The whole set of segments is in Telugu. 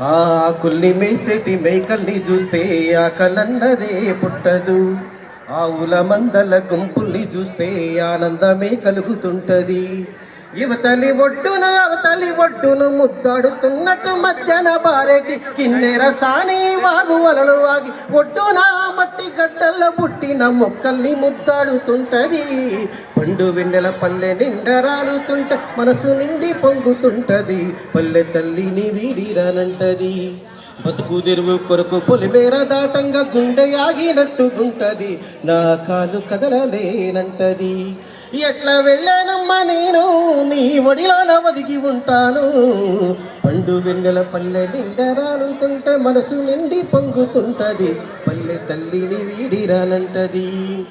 ఆ ఆకుల్ని మేసేటి మేకల్ని చూస్తే ఆకలన్నదే పుట్టదు. ఆవుల మందల గుంపుల్ని చూస్తే ఆనందమే కలుగుతుంటది. యువతలి ఒడ్డున అవతలి ఒడ్డును ముద్దాడుతున్నట్టు మధ్యాహ్న బారెటి కిన్నెర సాని వాగు వలలు వాగి ఒడ్డున మట్టి గడ్డల్లో పుట్టిన మొక్కల్ని ముద్దాడుతుంటది. పండు వెన్నెల పల్లె నిండరాలుతుంట మనసు నిండి పొంగుతుంటది. పల్లె తల్లిని వీడిరానంటది. బతుకు తెరువు కొరకు పొలిమేర దాటంగా గుండె ఆగినట్టుగుంటది నా కాలు కదలలేనంటది. ఎట్లా వెళ్ళానమ్మా నేను? నీ ఒడిలోన ఒదిగి ఉంటాను. పండు వెన్నెల పల్లె నిండరాలుతుంటే మనసు నిండి పొంగుతుంటది. పల్లె తల్లిని వీడిరానంటది.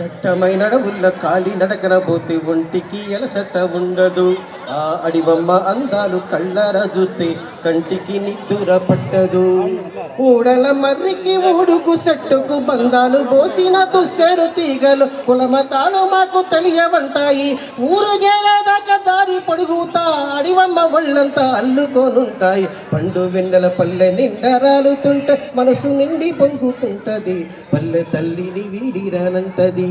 దట్టమైన అడవుల్ల కాలి నడకన పోతే ఒంటికి ఎలసట ఉండదు. ఆ అడివమ్మ అందాలు కళ్ళార చూస్తే కంటికి నిద్దుర పట్టదు. ఊడల మర్రికి ఊడుకు సెట్టుకు బంధాలు పోసిన తుస్సెరు తీగలు కులమతాలు మాకు తెలియవంటాయి. ఊరు చేరేదాకా దారి పొడుగుతా అడివమ్మ ఒళ్ళంతా అల్లుకోనుంటాయి. పండు వెన్నెల పల్లె నిండరాలుతుంటే మనసు నిండి పొంగుతుంటది. పల్లె తల్లిని వీడిరానంటది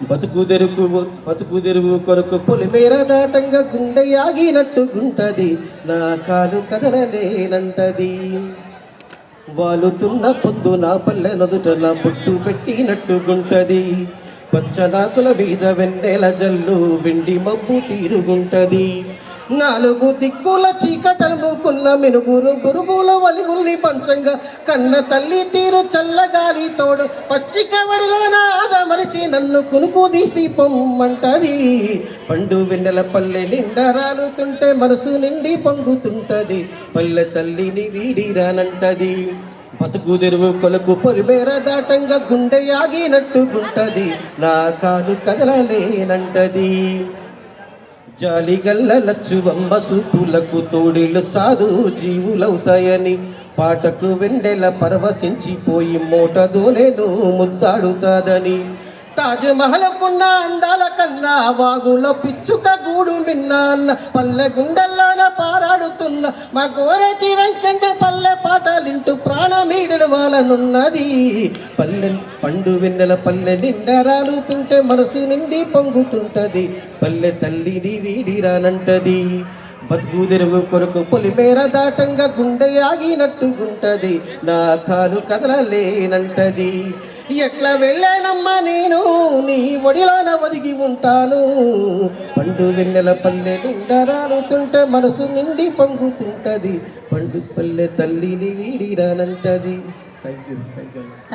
బతుకు తెరుకు బతుకు తెరువు కొరకు పొలిమేర దాటంగా గుండె ఆగినట్టుగుంటది నా కాలు కదలలేనంటది. వాలుతున్న పొద్దు నా పల్లె నదుట నా పుట్టు పెట్టినట్టుగుంటది పచ్చదాకుల మీద వెన్నెల జల్లు వెండి మబ్బు తీరుగుంటది నాలుగు దిక్కుల చీకటనుకున్న మూకున్న మినుగురు బురుగులు వలుగుల్ని పంచంగా కన్న తల్లి తీరు చల్లగాలి తోడు పచ్చిక నాద మరిచి నన్ను కునుకు తీసి పొమ్మంటది. పండు వెన్నెల పల్లె నిండరాలుతుంటే మనసు నిండి పొంగుతుంటది. పల్లె తల్లిని వీడిరానంటది బతుకు తెరువు కొలకు పొలిమేర దాటంగా గుండె ఆగినట్టుగుంటది నా కాలు కదలలేనంటది. జాలిగల్ల లచ్చువమ్మ సూపులకు తోడిలు సాధు జీవులవుతాయని పాటకు వెండెల పరవశించిపోయి మోటదోనేను ముద్దాడుతాదని. తాజ్మహల్కున్న అందాల కన్నా వాగులో పిచ్చుక గూడు నిన్న పల్లె గుండెల పాడుతున్న మా గోరటి వెంకంట పల్లె పాటలింటూ ప్రాణమీడడు వాళ్ళనున్నది పల్లె పండు వెన్నెల పల్లె నిండరాలుతుంటే మనసు నిండి పొంగుతుంటది. పల్లె తల్లిని వీడిరానంటది బతుకు తెరువు కొరకు పొలిమేర దాటంగా గుండె ఆగినట్టుగుంటది. నా కాలు కదలలేనంటది. ఎట్లా వెళ్ళానమ్మా నేను? నీ ఒడిలోన ఒదిగి ఉంటాను. పండు వెన్నెల పల్లె నిండరాలుతుంటే మనసు నిండి పొంగుతుంటది. పండు పల్లె తల్లిని వీడిరానంటది thank you thank you thank